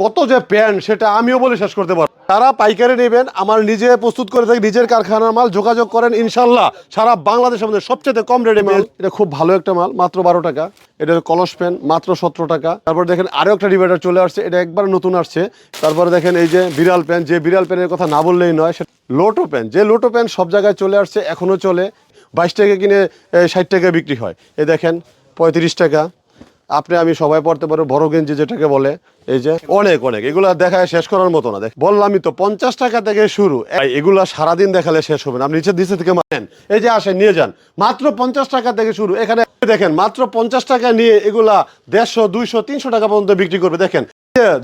কত যে প্যান্ট, সেটা আমিও বলে শেষ করতে তারা পাইকারি আমার নিজে প্রস্তুত করে নিজের কারখানার মাল, যোগাযোগ করেন, ইনশাল্লাহ সারা বাংলাদেশের মধ্যে সবচেয়ে কম রেটে মাল। এটা খুব ভালো একটা মাল, মাত্র বারো টাকা। এটা কলস পেন মাত্র সতেরো টাকা। তারপর দেখেন আরও একটা ডিভাইডার চলে আসছে, এটা একবার নতুন আসছে। তারপরে দেখেন, এই যে বিড়াল পেন যে বিড়াল পেনের কথা না বললেই নয় লোটো পেন যে লোটো পেন সব জায়গায় চলে আসছে এখনও চলে। বাইশ টাকা কিনে ষাট টাকা বিক্রি হয়। এ দেখেন, পঁয়ত্রিশ টাকা। আপনি, আমি সবাই পড়তে পারব, বড় গেঞ্জি যেটাকে বলে, এই যে অনেক অনেক। এগুলো দেখায় শেষ করার মতো না। দেখ বললামই তো, পঞ্চাশ টাকা থেকে শুরু। এগুলো সারাদিন দেখালে শেষ হবে না। আপনি নিচের দিকে থেকে মানেন এই যে আসেন, নিয়ে যান। মাত্র পঞ্চাশ টাকা থেকে শুরু। এখানে দেখেন, মাত্র পঞ্চাশ টাকা নিয়ে এগুলা দেড়শো, দুইশো, তিনশো টাকা পর্যন্ত বিক্রি করবে। দেখেন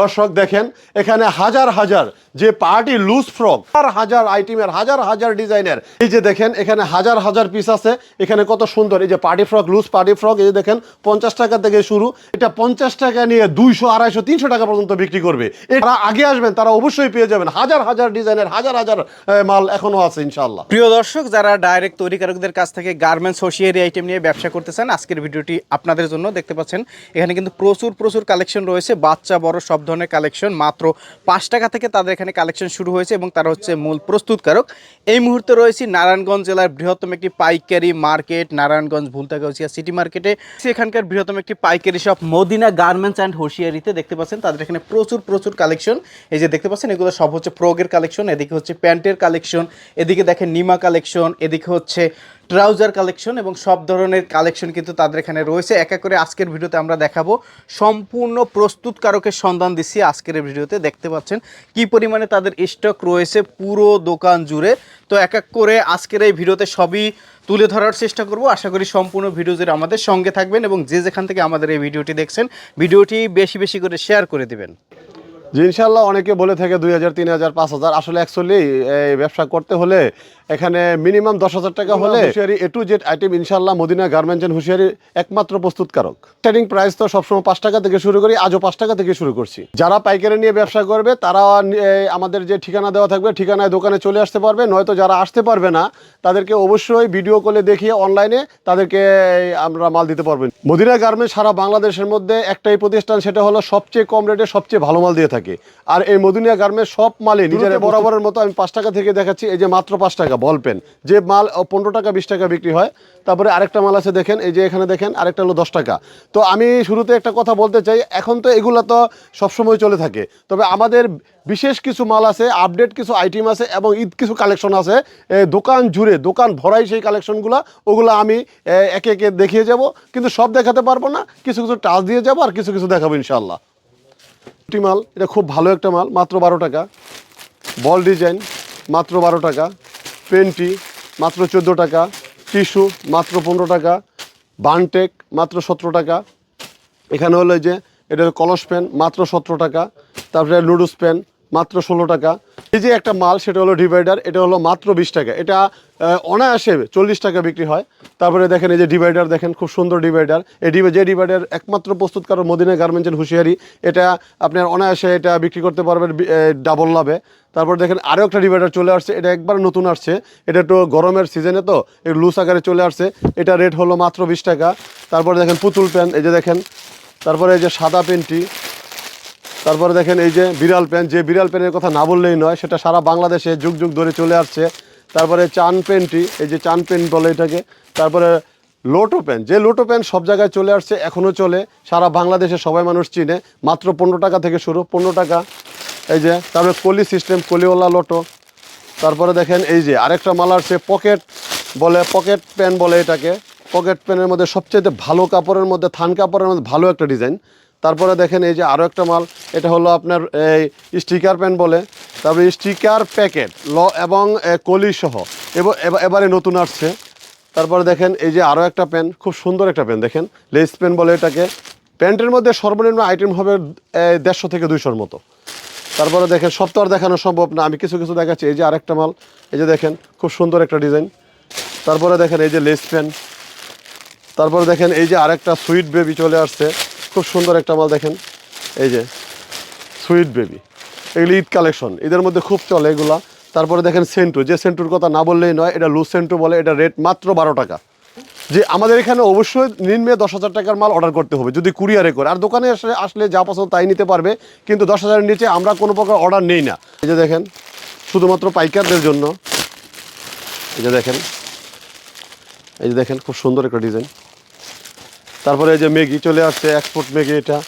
দর্শক, দেখেন, এখানে হাজার হাজার যে পার্টি লুজ ফ্রক, হাজার হাজার আইটেমের হাজার হাজার ডিজাইনের। এই যে দেখেন, এখানে হাজার হাজার পিস আছে, এখানে কত সুন্দর। এই যে party frock, loose party frock, এই যে দেখেন, পঞ্চাশ টাকা থেকে শুরু। এটা পঞ্চাশ টাকা নিয়ে দুইশো, আড়াইশো, তিনশো টাকা পর্যন্ত বিক্রি করবে। এরা আগে আসবেন, তারা অবশ্যই পেয়ে যাবেন। হাজার হাজার ডিজাইনের, হাজার হাজার মাল এখনও আছে ইনশাল্লাহ প্রিয় দর্শক, যারা ডাইরেক্ট তৈরিকারকদের কাছ থেকে গার্মেন্টস হোশিয়ারি আইটেম নিয়ে ব্যবসা করতে চান আজকের ভিডিওটি আপনাদের জন্য দেখতে পাচ্ছেন। এখানে কিন্তু প্রচুর প্রচুর কালেকশন রয়েছে। বাচ্চা, বড়, সব ধরনের কালেকশন মাত্র পাঁচ টাকা থেকে তাদের এখানে কালেকশন শুরু হয়েছে এবং তারা হচ্ছে মূল প্রস্তুতকারক। এই মুহূর্তে রয়েছে নারায়ণগঞ্জ জেলার বৃহত্তম একটি পাইকারি মার্কেট, নারায়ণগঞ্জ ভুলতাগাউছিয়া সিটি মার্কেটে সেখানকার বৃহত্তম একটি পাইকারি শপ মদিনা গার্মেন্টস অ্যান্ড হোশিয়ারিতে দেখতে পাচ্ছেন। তাদের এখানে প্রচুর প্রচুর কালেকশন এই যে দেখতে পাচ্ছেন, এগুলো সব হচ্ছে প্রোগের কালেকশন এদিকে হচ্ছে প্যান্টের কালেকশন এদিকে দেখেন নিমা কালেকশন এদিকে হচ্ছে ট্রাউজার কালেকশন এবং সব ধরনের কালেকশন কিন্তু তাদের এখানে রয়েছে। এক করে আজকের ভিডিওতে আমরা দেখাবো। সম্পূর্ণ প্রস্তুতকারকের সন্ধান দিচ্ছি আজকের ভিডিওতে। দেখতে পাচ্ছেন কি পরিমাণে তাদের স্টক রয়েছে পুরো দোকান জুড়ে। তো এক এক করে আজকের এই ভিডিওতে সবই তুলে ধরার চেষ্টা করব। আশা করি সম্পূর্ণ ভিডিও জুড়ে আমাদের সঙ্গে থাকবেন এবং যে যেখান থেকে আমাদের এই ভিডিওটি দেখছেন, ভিডিওটি বেশি বেশি করে শেয়ার করে দিবেন। যে ইনশাল্লাহ অনেকে বলে থাকে দুই হাজার তিন হাজার পাঁচ হাজার। আসলে অ্যাকচুয়ালি এই ব্যবসা করতে হলে এখানে মিনিমাম দশ হাজার টাকা হলে hosiery A to Z item ইনশাল্লাহ মদিনা গার্মেন্টস অ্যান্ড হুশিয়ারি একমাত্র প্রস্তুতকারক। ট্রেডিং প্রাইস তো সবসময় পাঁচ টাকা থেকে শুরু করি আজও পাঁচ টাকা থেকে শুরু করছি। যারা পাইকারি নিয়ে ব্যবসা করবে তারা আমাদের যে ঠিকানা দেওয়া থাকবে ঠিকানায় দোকানে চলে আসতে পারবে নয়তো যারা আসতে পারবে না তাদেরকে অবশ্যই ভিডিও কলে দেখিয়ে অনলাইনে তাদেরকে আমরা মাল দিতে পারবেন মদিনা গার্মেন্টস সারা বাংলাদেশের মধ্যে একটাই প্রতিষ্ঠান সেটা হলো সবচেয়ে কম রেটে সবচেয়ে ভালো মাল দিয়ে থাকে। আর এই মদিনা গার্মেন্টস সব মালে নিজের বরাবরের মতো আমি পাঁচ টাকা থেকে দেখাচ্ছি এই যে মাত্র পাঁচ টাকা বল পেন। যে মাল পনেরো টাকা বিশ টাকা বিক্রি হয় তারপরে আরেকটা মাল আছে দেখেন এই যে এখানে দেখেন আরেকটা হলো দশ টাকা। তো আমি শুরুতে একটা কথা বলতে চাই এখন তো এগুলো তো সবসময় চলে থাকে। তবে আমাদের বিশেষ কিছু মাল আছে আপডেট কিছু আইটেম আছে এবং ঈদ কিছু কালেকশন আছে দোকান জুড়ে দোকান ভরাই সেই কালেকশনগুলো ওগুলো আমি একে একে দেখিয়ে যাব। কিন্তু সব দেখাতে পারব না কিছু কিছু টাচ দিয়ে যাব আর কিছু কিছু দেখাবো ইনশাল্লাহ একটি মাল, এটা খুব ভালো একটা মাল, মাত্র বারো টাকা। বল ডিজাইন, মাত্র বারো টাকা। পেন্টি, মাত্র চোদ্দ টাকা। টিস্যু, মাত্র পনেরো টাকা। বানটেক, মাত্র সতেরো টাকা। এখানে হলো যে এটা কলস পেন, মাত্র সতেরো টাকা। তারপরে নুডলস প্যান মাত্র ষোলো টাকা। এই যে একটা মাল, সেটা হলো ডিভাইডার এটা হলো মাত্র বিশ টাকা। এটা অনায়াসে চল্লিশ টাকা বিক্রি হয়। তারপরে দেখেন এই যে ডিভাইডার দেখেন, খুব সুন্দর ডিভাইডার এই ডিভাই যে ডিভাইডার একমাত্র প্রস্তুত প্রস্তুতকারক মদিনা গার্মেন্টসের হুঁশিয়ারি, এটা আপনার অনায়াসে এটা বিক্রি করতে পারবেন ডাবল লাভে। তারপর দেখেন আরও একটা ডিভাইডার চলে আসছে, এটা একবার নতুন আসছে। এটা একটু গরমের সিজনে তো একটু লুজ আকারে চলে আসছে। এটা রেট হলো মাত্র বিশ টাকা। তারপর দেখেন পুতুল প্যান এই যে দেখেন। তারপরে এই যে সাদা পেনটি তারপরে দেখেন এই যে বিড়াল পেন, যে বিড়াল পেনের কথা না বললেই নয়, সেটা সারা বাংলাদেশে যুগ যুগ ধরে চলে আসছে। তারপরে চান পেনটি, এই যে চান পেন বলে এটাকে। তারপরে লোটো পেন, যে লোটো পেন সব জায়গায় চলে আসছে, এখনও চলে। সারা বাংলাদেশে সবাই মানুষ চিনে। মাত্র পনেরো টাকা থেকে শুরু, পনেরো টাকা। এই যে, তারপরে কলি সিস্টেম, কলিওয়ালা লোটো। তারপরে দেখেন এই যে, আরেকটা মাল আসছে, পকেট বলে, পকেট পেন বলে এটাকে। পকেট পেনের মধ্যে সবচেয়ে ভালো কাপড়ের মধ্যে, থান কাপড়ের মধ্যে ভালো একটা ডিজাইন। তারপরে দেখেন এই যে আরও একটা মাল, এটা হলো আপনার এই স্টিকার পেন বলে। তারপরে স্টিকার প্যাকেট, ল এবং কলি সহ। এবার নতুন আসছে। তারপরে দেখেন এই যে আরও একটা পেন, খুব সুন্দর একটা পেন দেখেন, লেস পেন বলে এটাকে। প্যান্টের মধ্যে সর্বনিম্ন আইটেম হবে দেড়শো থেকে দুইশোর মতো। তারপরে দেখেন, সব তো আর দেখানো সম্ভব না, আমি কিছু কিছু দেখাচ্ছি। এই যে আরেকটা মাল, এই যে দেখেন, খুব সুন্দর একটা ডিজাইন। তারপরে দেখেন এই যে লেস পেন। তারপরে দেখেন এই যে আরেকটা সুইট বেবি চলে আসছে। খুব সুন্দর একটা মাল দেখেন। এই যে সুইট বেবি এগুলি ঈদ কালেকশন ঈদের মধ্যে খুব চলে এগুলা। তারপরে দেখেন সেন্টু যে সেন্টুর কথা না বললেই নয়, এটা লুজ সেন্টু বলে, এটা রেট মাত্র বারো টাকা। যে আমাদের এখানে অবশ্যই নিম্নে দশ হাজার টাকার মাল অর্ডার করতে হবে, যদি কুরিয়ারে করে। আর দোকানে আসলে আসলে যা পছন্দ তাই নিতে পারবে, কিন্তু দশ হাজারের নিচে আমরা কোনো প্রকার অর্ডার নেই না। এই যে দেখেন, শুধুমাত্র পাইকারদের জন্য। এই যে দেখেন, এই যে দেখেন, খুব সুন্দর একটা ডিজাইন তারপরে এই যে ম্যাগি চলে আসছে এক্সপোর্ট ম্যাগি এটা।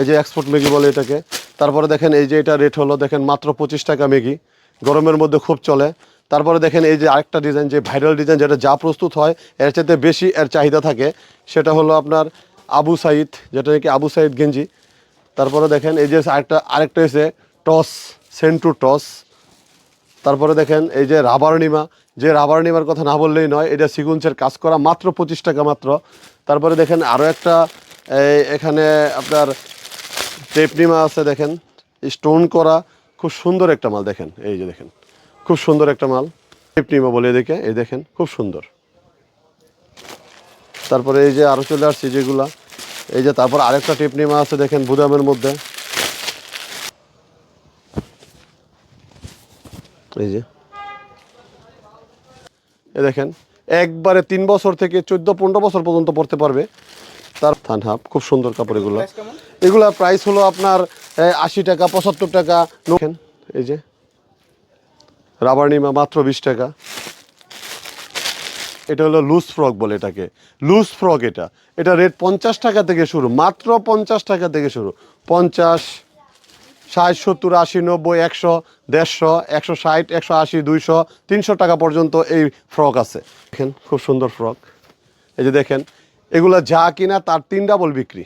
এই যে এক্সপোর্ট ম্যাগি বলে এটাকে। তারপরে দেখেন এই যে এটা রেট হলো, দেখেন মাত্র পঁচিশ টাকা ম্যাগি। গরমের মধ্যে খুব চলে। তারপরে দেখেন এই যে আরেকটা ডিজাইন যে ভাইরাল ডিজাইন যেটা যা প্রস্তুত হয়, এর চাইতে বেশি এর চাহিদা থাকে, সেটা হলো আপনার আবু সাইদ, যেটা নাকি আবু সাইদ গেঞ্জি। তারপরে দেখেন এই যে আরেকটা আরেকটা এসে টস, সেন্টু টস। তারপরে দেখেন এই যে রাবার নিমা, যে রাবার নিমার কথা না বললেই নয়, এটা সিকুন্সের কাজ করা মাত্র পঁচিশ টাকা মাত্র। তারপরে দেখেন আরও একটা এখানে আপনার টেপ নিমা আছে দেখেন স্টোন করা, খুব সুন্দর একটা মাল দেখেন, এই যে দেখেন, খুব সুন্দর একটা মাল, টেপ নিমা বলে এদিকে, এই দেখেন, খুব সুন্দর। তারপরে এই যে আরও চলে আসছে যেগুলা, এই যে তারপর আরেকটা টেপ নিমা আছে দেখেন, বুদামের মধ্যে। এই যে। এ দেখেন একবারে তিন বছর থেকে চোদ্দ পনেরো বছর পর্যন্ত পড়তে পারবে। তার থান হাফ খুব সুন্দর কাপড় এগুলো? এগুলা প্রাইস হলো আপনার আশি টাকা পঁচাত্তর টাকা। দেখেন এই যে। রাবার নিমা মাত্র বিশ টাকা। এটা হলো লুজ ফ্রক বলে এটাকে। লুজ ফ্রক এটা। এটা রেট পঞ্চাশ টাকা থেকে শুরু মাত্র পঞ্চাশ টাকা থেকে শুরু। পঞ্চাশ ষাট, সত্তর, আশি, নব্বই, একশো, দেড়শো, একশো ষাট, একশো আশি, দুইশো, তিনশো টাকা পর্যন্ত এই ফ্রক আছে। দেখেন, খুব সুন্দর ফ্রক। এই যে দেখেন, এগুলো যা কিনা তার তিন ডাবল বিক্রি।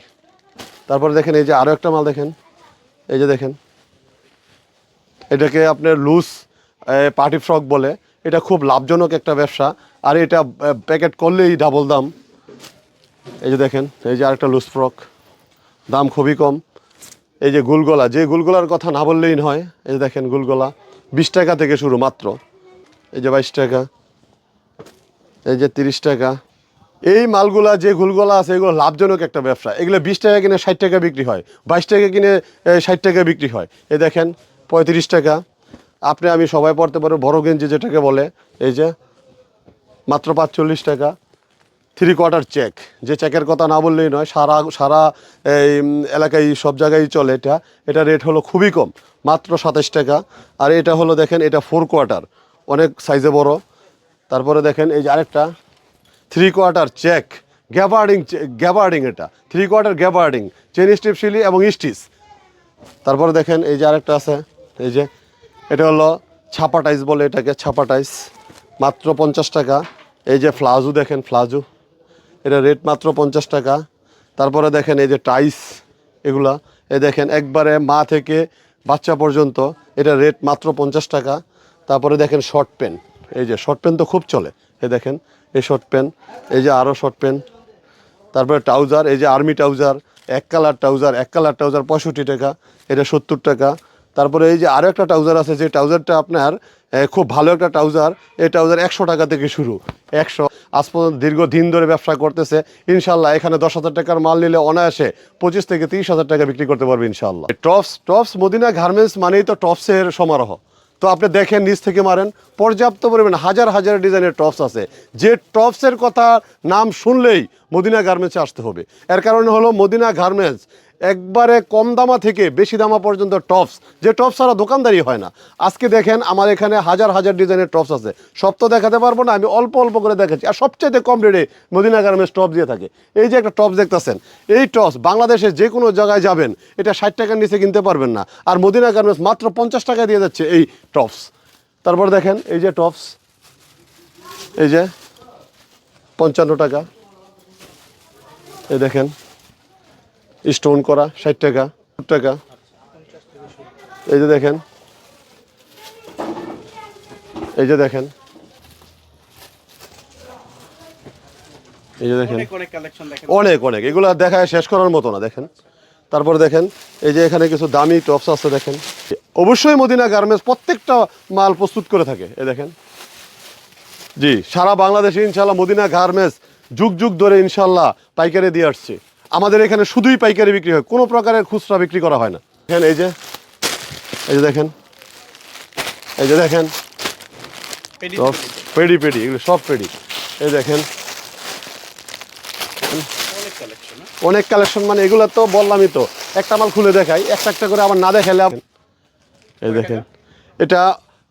তারপরে দেখেন, এই যে আরও একটা মাল দেখেন। এই যে দেখেন, এটাকে আপনার লুজ পার্টি ফ্রক বলে। এটা খুব লাভজনক একটা ব্যবসা। আর এটা প্যাকেট করলেই ডাবল দাম। এই যে দেখেন, এই যে আরেকটা লুজ ফ্রক। দাম খুবই কম। এই যে গুলগোলা, যে গুলগোলার কথা না বললেই নয়, এই যে দেখেন গুলগোলা, বিশ টাকা থেকে শুরু মাত্র। এই যে বাইশ টাকা, এই যে তিরিশ টাকা। এই মালগুলা, যে গুলগোলা আছে, এগুলো লাভজনক একটা ব্যবসা। এগুলো বিশ টাকা কিনে ষাট টাকা বিক্রি হয়, বাইশ টাকা কিনে ষাট টাকা বিক্রি হয়। এই দেখেন, পঁয়ত্রিশ টাকা। আপনি, আমি সবাই পড়তে পারব, বড় গেঞ্জি যেটাকে বলে, এই যে, মাত্র পাঁচচল্লিশ টাকা। থ্রি কোয়ার্টার চেক যে চেকের কথা না বললেই নয়, সারা সারা, এই এলাকায় সব জায়গায় চলে এটা। এটা রেট হলো খুবই কম, মাত্র সাতাশ টাকা। আর এটা হলো দেখেন, এটা ফোর কোয়ার্টার অনেক সাইজে বড়। তারপরে দেখেন, এই যে আরেকটা three quarter check gabardine gabardine এটা। থ্রি কোয়ার্টার গ্যাবার্ডিং চেন স্টিপ শিলি এবং স্টিচ তারপরে দেখেন, এই যে আরেকটা আছে, এই যে, এটা হলো ছাপা টাইস বলে এটাকে ছাপা টাইস মাত্র পঞ্চাশ টাকা। এই যে ফ্লাজু দেখেন, ফ্লাজু। এটা রেট মাত্র পঞ্চাশ টাকা। তারপরে দেখেন এই যে টাইস এগুলা, এ দেখেন একবারে মা থেকে বাচ্চা পর্যন্ত এটা রেট মাত্র পঞ্চাশ টাকা। তারপরে দেখেন শর্ট পেন এই যে শর্ট পেন তো খুব চলে। এ দেখেন, এই শর্ট পেন এই যে আরও শর্ট পেন তারপরে ট্রাউজার এই যে আর্মি ট্রাউজার এক কালার ট্রাউজার এক কালার ট্রাউজার পঁয়ষট্টি টাকা, এটা সত্তর টাকা। তারপরে এই যে আরও একটা ট্রাউজার আছে, যে ট্রাউজারটা আপনার খুব ভালো একটা ট্রাউজার এই ট্রাউজার একশো টাকা থেকে শুরু। একশো, আজ পর্যন্ত দীর্ঘদিন ধরে ব্যবসা করতেছে। ইনশাল্লাহ এখানে দশ হাজার টাকার মাল নিলে অনায়াসে পঁচিশ থেকে তিরিশ হাজার টাকা বিক্রি করতে পারবে ইনশাল্লাহ টপস টপস, মদিনা গার্মেন্টস মানেই তো টপসের সমারোহ। তো আপনি দেখেন, নিচ থেকে মারেন, পর্যাপ্ত পরিমাণ হাজার হাজার ডিজাইনের টপস আছে। যে টপসের কথা নাম শুনলেই মদিনা গার্মেন্টসে আসতে হবে। এর কারণে হলো মদিনা গার্মেন্টস একবারে কম দামা থেকে বেশি দামা পর্যন্ত টপস যে টপস ছাড়া দোকানদারি হয় না। আজকে দেখেন আমার এখানে হাজার হাজার ডিজাইনের টপস আছে। সব তো দেখাতে পারব না, আমি অল্প অল্প করে দেখাচ্ছি। আর সবচেয়ে কম রেটে মদিনা গার্মেন্টস টপ দিয়ে থাকে। এই যে একটা টপস দেখতেছেন, এই টপস বাংলাদেশের যে কোনো জায়গায় যাবেন, এটা ষাট টাকার নিচে কিনতে পারবেন না। আর মদিনা গার্মেন্টস মাত্র পঞ্চাশ টাকা দিয়ে যাচ্ছে এই টপস তারপর দেখেন, এই যে টপস এই যে পঞ্চান্ন টাকা। এই দেখেন স্টোন করা ষাট টাকা টাকা। এই যে দেখেন। এই যে দেখেন। এই যে দেখেন। অনেক অনেক এগুলো দেখায় শেষ করার মতো না দেখেন। তারপর দেখেন এই যে এখানে কিছু দামি টপস আছে দেখেন। অবশ্যই মদিনা গার্মেন্টস প্রত্যেকটা মাল প্রস্তুত করে থাকে এই দেখেন। জি সারা বাংলাদেশে ইনশাল্লাহ মদিনা গার্মেন্টস যুগ যুগ ধরে ইনশাল্লাহ পাইকারি দিয়ে আসছে। আমাদের এখানে শুধুই পাইকারি বিক্রি হয় কোনো প্রকারের খুচরা বিক্রি করা হয় না। দেখেন এই যে এই যে দেখেন এই যে দেখেন পেডি পেডি। পেডি এগুলো সব পেডি। এই দেখেন অনেক কালেকশন মানে এগুলো তো বললামই তো একটা মাল খুলে দেখাই একটা একটা করে আবার না দেখালে এই দেখেন এটা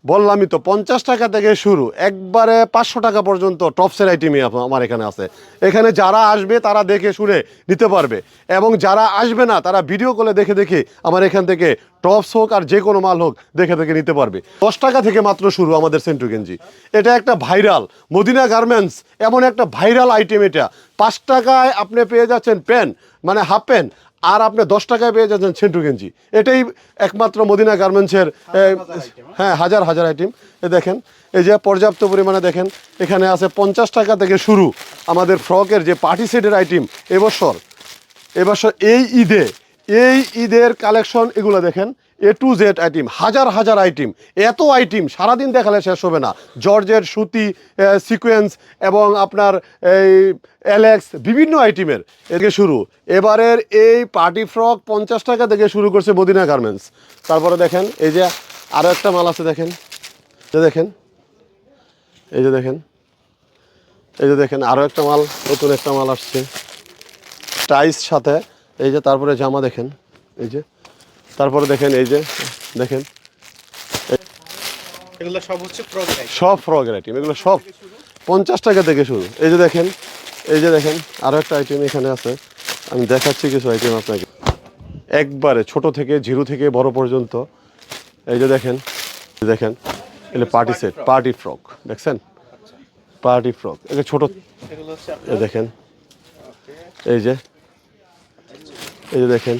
বললামই তো, পঞ্চাশ টাকা থেকে শুরু। একবারে পাঁচশো টাকা পর্যন্ত টপসের আইটেমই আমার এখানে আছে। এখানে যারা আসবে, তারা দেখে শুনে নিতে পারবে। এবং যারা আসবে না, তারা ভিডিও কলে দেখে দেখে আমার এখান থেকে টপস হোক আর যে কোনো মাল হোক দেখে দেখে নিতে পারবে। দশ টাকা থেকে মাত্র শুরু আমাদের সেন্টু গেঞ্জি এটা একটা ভাইরাল মদিনা গার্মেন্টস এমন একটা ভাইরাল আইটেম এটা। পাঁচ টাকায় আপনি পেয়ে যাচ্ছেন প্যান্ট মানে হাফ প্যান্ট আর আপনি দশ টাকায় পেয়ে যাচ্ছেন ছেন্টু গেঞ্জি। এটাই একমাত্র মদিনা গার্মেন্টসের হ্যাঁ? হাজার হাজার আইটেম এ দেখেন এই যে পর্যাপ্ত পরিমাণে দেখেন এখানে আছে পঞ্চাশ টাকা থেকে শুরু আমাদের ফ্রকের যে পার্টি সেটের আইটেম এবছর এবছর এই ঈদে এই ঈদের কালেকশন এগুলো দেখেন এ টু জেড আইটেম হাজার হাজার আইটেম এত আইটেম সারাদিন দেখালে শেষ হবে না। জর্জের সুতি সিকোয়েন্স এবং আপনার এই অ্যালেক্স বিভিন্ন আইটেমের এদিকে শুরু। এবারের এই পার্টি ফ্রক পঞ্চাশ টাকা থেকে শুরু করছে বদিনা গার্মেন্টস তারপরে দেখেন, এই যে আরও একটা মাল আছে দেখেন। এই দেখেন, এই যে দেখেন, এই যে দেখেন আরও একটা মাল, নতুন একটা মাল আসছে। টাইস সাথে, এই যে তারপরে জামা দেখেন, এই যে তারপরে দেখেন এই যে দেখেন। এগুলো সব হচ্ছে সব ফ্রকের আইটেম এগুলো সব। পঞ্চাশ টাকা থেকে শুরু। এই যে দেখেন এই যে দেখেন আরও একটা আইটেম এখানে আছে। আমি দেখাচ্ছি কিছু আইটেম আপনাকে। একবারে ছোট থেকে জিরো থেকে বড় পর্যন্ত। এই যে দেখেন দেখেন এগুলো পার্টি সেট পার্টি ফ্রক দেখছেন? পার্টি ফ্রক এটা ছোট দেখেন। এই যে এই যে দেখেন।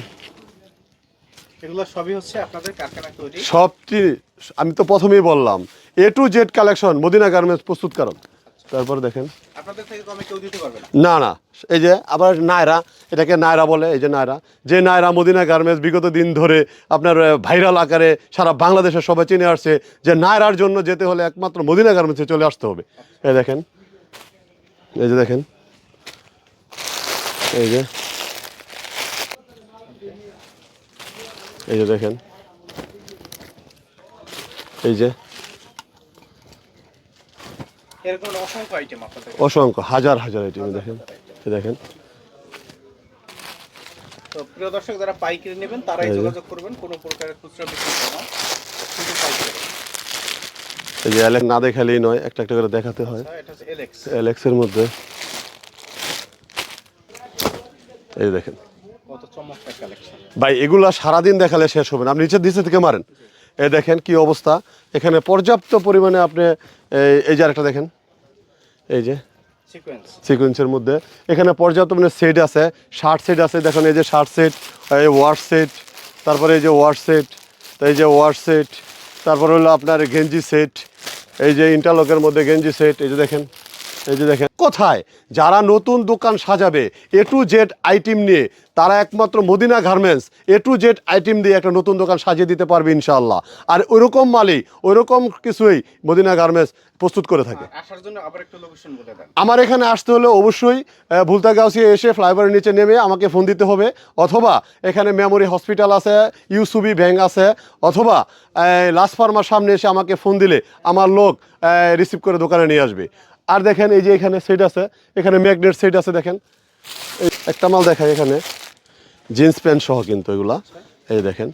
এগুলো সবই হচ্ছে আপনাদের কারখানা তৈরি। সবটি আমি তো প্রথমেই বললাম A to Z collection Madina garments প্রস্তুতকারক। তারপরে দেখেন। আপনাদের থেকে কমে কেউ দিতে পারবে না। না এই যে আবার নায়রা এটাকে নায়রা বলে এই যে নায়রা। যে নায়রা মদিনা গার্মেন্টস বিগত দিন ধরে আপনার ভাইরাল আকারে সারা বাংলাদেশে সবাই চিনে আসছে যে নায়রার জন্য যেতে হলে একমাত্র মদিনা গার্মেন্টসে চলে আসতে হবে। এই দেখেন এই যে দেখেন এই যে এই যে দেখেন। এই যে। অসংখ্য হাজার হাজার আইটেম দেখেন। দেখেন। তো প্রিয় দর্শক যারা পাইকারি নেবেন তারাই এই যে। যোগাযোগ করবেন। কোনো প্রকারের খুচরা বিক্রি না। শুধু পাইকারি। এই যে অ্যালেক্স না দেখালেই নয় একটা একটা করে দেখাতে হয়। আচ্ছা, অ্যালেক্সের মধ্যে। এই দেখেন। কত চমৎকার কালেকশন ভাই এগুলা সারাদিন দেখালে শেষ হবে না। আপনি নিচের দিকে থেকে মারেন। এ দেখেন কি অবস্থা। এখানে পর্যাপ্ত পরিমাণে আপনি এই- যে আরেকটা দেখেন। এই যে সিকোয়েন্স সিকোয়েন্সের মধ্যে। এখানে পর্যাপ্ত মানে সেট আছে। শার্ট সেট আছে। দেখেন এই যে শার্ট সেট এই ওয়ার সেট তারপরে এই যে ওয়ার সেট এই যে ওয়ার সেট তারপরে হলো আপনার গেঞ্জি সেট এই যে ইন্টারলকের মধ্যে গেঞ্জি সেট এই যে দেখেন। এই যে দেখেন কোথায়? যারা নতুন দোকান সাজাবে এ টু জেড আইটেম নিয়ে তারা একমাত্র Madina garments A to Z item দিয়ে একটা নতুন দোকান সাজিয়ে দিতে পারবে ইনশাআল্লাহ। আর ওইরকম মালই ওইরকম কিছুই মদিনা গার্মেন্টস প্রস্তুত করে থাকে। আমার এখানে আসতে হলে অবশ্যই ভুলতা গাউসিয়া এসে ফ্লাইওভারের নিচে নেমে আমাকে ফোন দিতে হবে অথবা এখানে মেমোরি হসপিটাল আছে ইউসুবি ব্যাংক আছে অথবা লাস্ট ফার্মার সামনে এসে আমাকে ফোন দিলে আমার লোক রিসিভ করে দোকানে নিয়ে আসবে। আর দেখেন এই যে এখানে সেট আছে এখানে ম্যাগনেট সেট আছে দেখেন। একটা মাল দেখায় এখানে। জিন্স প্যান্ট সহ কিন্তু এগুলা। এই দেখেন।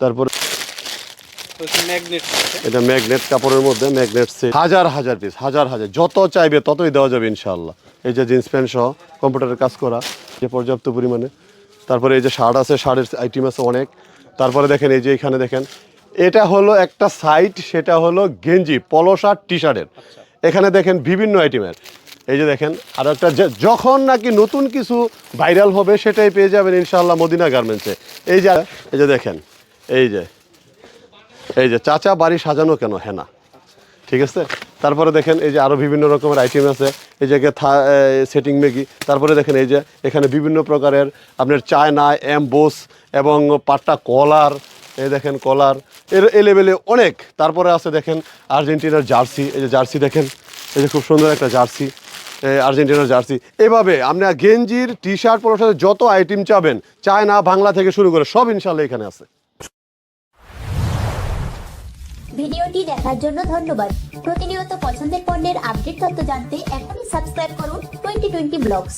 তারপরে এটা ম্যাগনেট কাপড়ের মধ্যে ম্যাগনেট সেট হাজার হাজার পিস হাজার হাজার। যত চাইবে ততই দেওয়া যাবে ইনশাল্লাহ এই যে জিন্স প্যান্ট সহ কম্পিউটারের কাজ করা যে পর্যাপ্ত পরিমাণে। তারপরে এই যে শার্ট আছে শার্টের আইটেম আছে অনেক। তারপরে দেখেন এই যে এখানে দেখেন এটা হলো একটা সাইট সেটা হলো গেঞ্জি পলো শার্ট টি শার্টের এখানে দেখেন বিভিন্ন আইটেমের এই যে দেখেন, আর একটা যখন নাকি নতুন কিছু ভাইরাল হবে, সেটাই পেয়ে যাবেন ইনশাল্লাহ মদিনা গার্মেন্টসে এই যে এই যে দেখেন, এই যে এই যে চাচা বাড়ি সাজানো কেন? হেনা। ঠিক আছে? তারপরে দেখেন, এই যে আরও বিভিন্ন রকমের আইটেম আছে। এই যে থা সেটিং মেগি তারপরে দেখেন, এই যে এখানে বিভিন্ন প্রকারের আপনার চায়না এমবোস এবং পাট্টা কলার এই দেখেন কলার এর এ লেভেলে অনেক। তারপরে আছে দেখেন আর্জেন্টিনার জার্সি। এই যে জার্সি দেখেন, এই যে খুব সুন্দর একটা জার্সি। আর্জেন্টিনার জার্সি। এভাবে আপনার গেঞ্জির টি শার্ট পলোর সাথে যত আইটেম চাবেন, চায়না, বাংলা থেকে শুরু করে সব ইনশাল্লাহ এখানে আছে। ভিডিওটি দেখার জন্য ধন্যবাদ। প্রতিনিয়ত পছন্দের পণ্যের আপডেট তথ্য জানতে এখনই সাবস্ক্রাইব করুন টোয়েন্টি টোয়েন্টি ব্লগস।